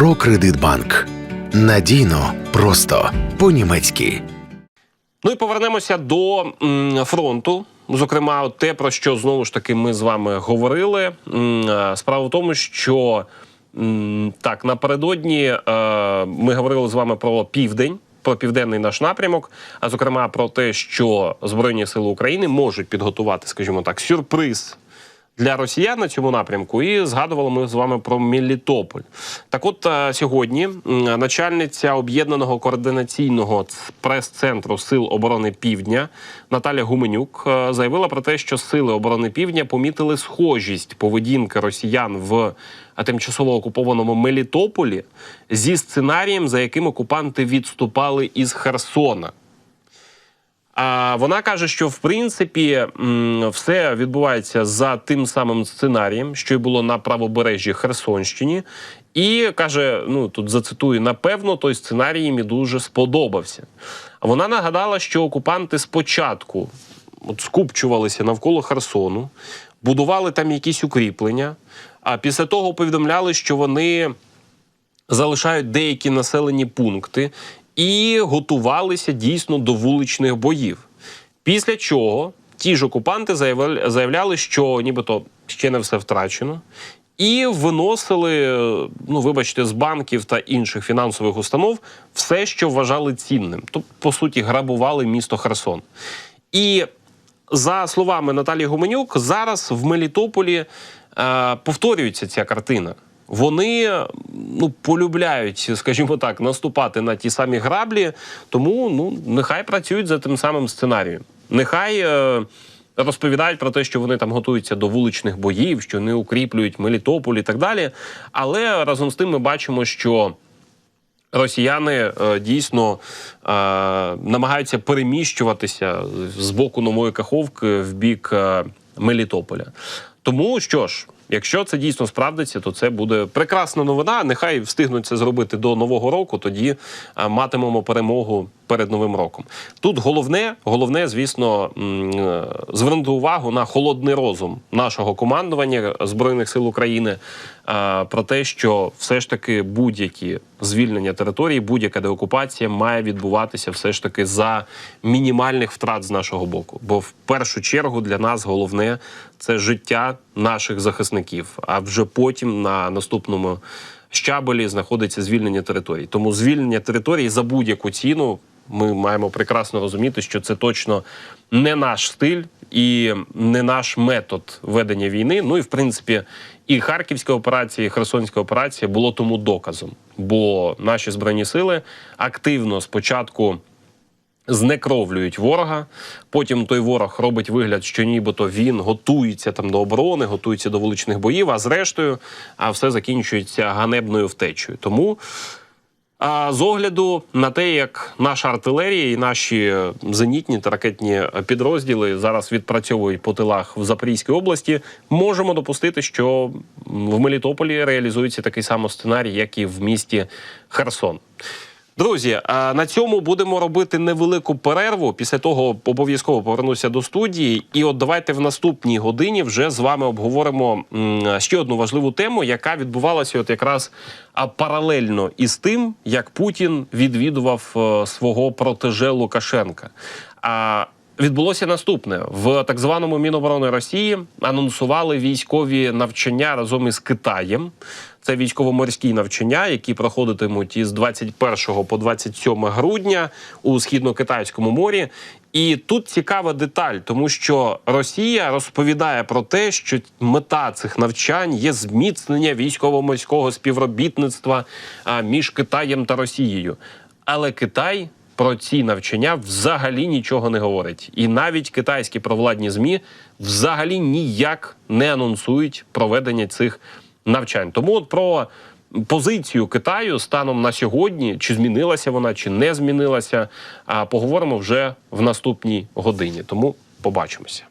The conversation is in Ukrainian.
Прокредитбанк. Надійно, просто по-німецьки. Ну і повернемося до м, фронту. Зокрема, те, про що знову ж таки ми з вами говорили. Е, Справа в тому, що м, так напередодні е, ми говорили з вами про південь. Про південний наш напрямок, а зокрема про те, що Збройні Сили України можуть підготувати, скажімо так, сюрприз для росіян на цьому напрямку. І згадували ми з вами про Мелітополь. Так, от е, сьогодні начальниця об'єднаного координаційного прес-центру Сил оборони Півдня Наталя Гуменюк е, заявила про те, що сили оборони Півдня помітили схожість поведінки росіян в е, тимчасово окупованому Мелітополі зі сценарієм, за яким окупанти відступали із Херсона. А вона каже, що в принципі все відбувається за тим самим сценарієм, що й було на правобережжі Херсонщині, і каже: ну тут зацитую, напевно, той сценарій їм дуже сподобався. А Вона нагадала, що окупанти спочатку от скупчувалися навколо Херсону, будували там якісь укріплення, а після того повідомляли, що вони залишають деякі населені пункти і готувалися дійсно до вуличних боїв. Після чого ті ж окупанти заявляли, що нібито ще не все втрачено. І виносили, е, ну вибачте, з банків та інших фінансових установ все, що вважали цінним. Тобто, по суті, грабували місто Херсон. І за словами Наталії Гуменюк, зараз в Мелітополі е, повторюється ця картина. Вони ну полюбляють, скажімо так, наступати на ті самі граблі, тому ну нехай працюють за тим самим сценарієм. Нехай е, розповідають про те, що вони там готуються до вуличних боїв, що не укріплюють Мелітополь і так далі. Але разом з тим ми бачимо, що Росіяни е, дійсно е, намагаються переміщуватися з боку нової каховки в бік е, Мелітополя. Тому що ж, якщо це дійсно справдиться, то це буде прекрасна новина. Нехай встигнуть це зробити до нового року. Тоді е, матимемо перемогу перед новим роком. Тут головне, головне, звісно, е, звернути увагу на холодний розум нашого командування збройних сил України про те, що все ж таки будь-які звільнення території, будь-яка деокупація має відбуватися все ж таки за мінімальних втрат з нашого боку. Бо в першу чергу для нас головне це життя наших захисників. А вже потім на наступному щабелі знаходиться звільнення територій. Тому звільнення територій за будь-яку ціну. Ми маємо прекрасно розуміти, що це точно не наш стиль і не наш метод ведення війни. Ну і в принципі, і Харківська операція, і Херсонська операція було тому доказом. Бо наші збройні сили активно спочатку знекровлюють ворога. Потім той ворог робить вигляд, що нібито він готується там до оборони, готується до вуличних боїв. А зрештою, а все закінчується ганебною втечею. Тому. А з огляду на те, як наша артилерія і наші зенітні та ракетні підрозділи зараз відпрацьовують по тилах в Запорізькій області, можемо допустити, що в Мелітополі реалізується такий самий сценарій, як і в місті Херсон. Друзі, на цьому будемо робити невелику перерву. Після того обов'язково повернуся до студії. І от давайте в наступній годині вже з вами обговоримо ще одну важливу тему, яка відбувалася от якраз паралельно із тим, як Путін відвідував е, свого протеже Лукашенка. А Відбулося наступне в так званому Міноборони Росії анонсували військові навчання разом із Китаєм. Це військово-морські навчання, які проходитимуть із 21 по 27 грудня у східно-китайському морі. І тут цікава деталь, тому що Росія розповідає про те, що мета цих навчань є зміцнення військово-морського співробітництва між Китаєм та Росією. Але Китай про ці навчання взагалі нічого не говорить. І навіть китайські провладні змі взагалі ніяк не анонсують проведення цих навчань. Тому от про позицію Китаю станом на сьогодні, чи змінилася вона, чи не змінилася, поговоримо вже в наступній годині. Тому побачимося.